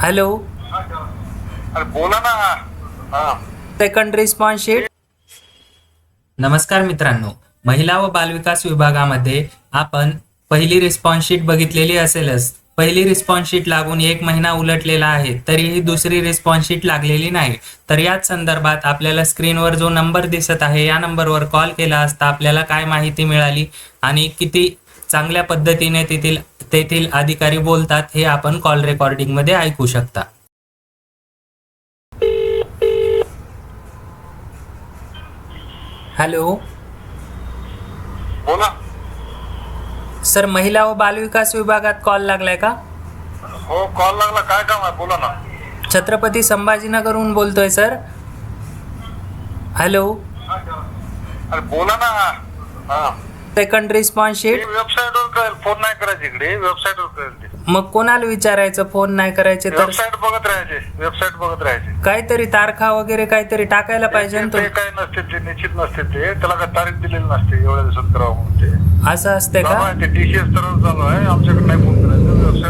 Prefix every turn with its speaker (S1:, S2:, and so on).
S1: Hello.
S2: अरे बोला ना. हा.
S1: सेकंड रिस्पॉन्स शीट नमस्कार मित्रांनो. महिला व बालविकास विभागामध्ये आपण पहिली रिस्पॉन्स शीट बघितलेली असेलच. पहिली रिस्पॉन्स शीट लागून एक महिना उलटलेला आहे तरीही दुसरी रिस्पॉन्स शीट लागलेली नाही. तर याच संदर्भात आपल्याला स्क्रीनवर जो नंबर दिसत आहे या नंबरवर कॉल केला असता आपल्याला काय माहिती मिळाली आणि किती चांगल्या पद्धतीने तेथील तेथील अधिकारी बोलतात हे आपण कॉल रेकॉर्डिंगमध्ये ऐकू शकता. हॅलो
S2: बोला.
S1: सर महिला व बालविकास विभागात कॉल लागलाय का?
S2: हो कॉल लागला. काय काम आहे? बोला ना.
S1: छत्रपती संभाजीनगरहून बोलतोय सर हॅलो
S2: अरे बोला ना. हा.
S1: सेकंड रिस्पॉन्स शीट
S2: वेबसाईटवर कळेल. फोन नाही करायचे इकडे. वेबसाईटवर कळेल ते.
S1: मग कोणाला विचारायचं? फोन नाही करायचे तर?
S2: वेबसाईट बघत राहायचे. वेबसाईट बघत राहायचे.
S1: काहीतरी तारखा वगैरे काहीतरी टाकायला पाहिजे ना
S2: ते
S1: तुम्ही
S2: काय नसते ते निश्चित नसते ते. त्याला काय तारीख दिलेली नसते एवढ्या दिवसात करावं म्हणून ते.
S1: असं असते का?
S2: ते टीसीएस स्तरावर चालू आहे. आमच्याकडे नाही फोन करायचं. वेबसाईट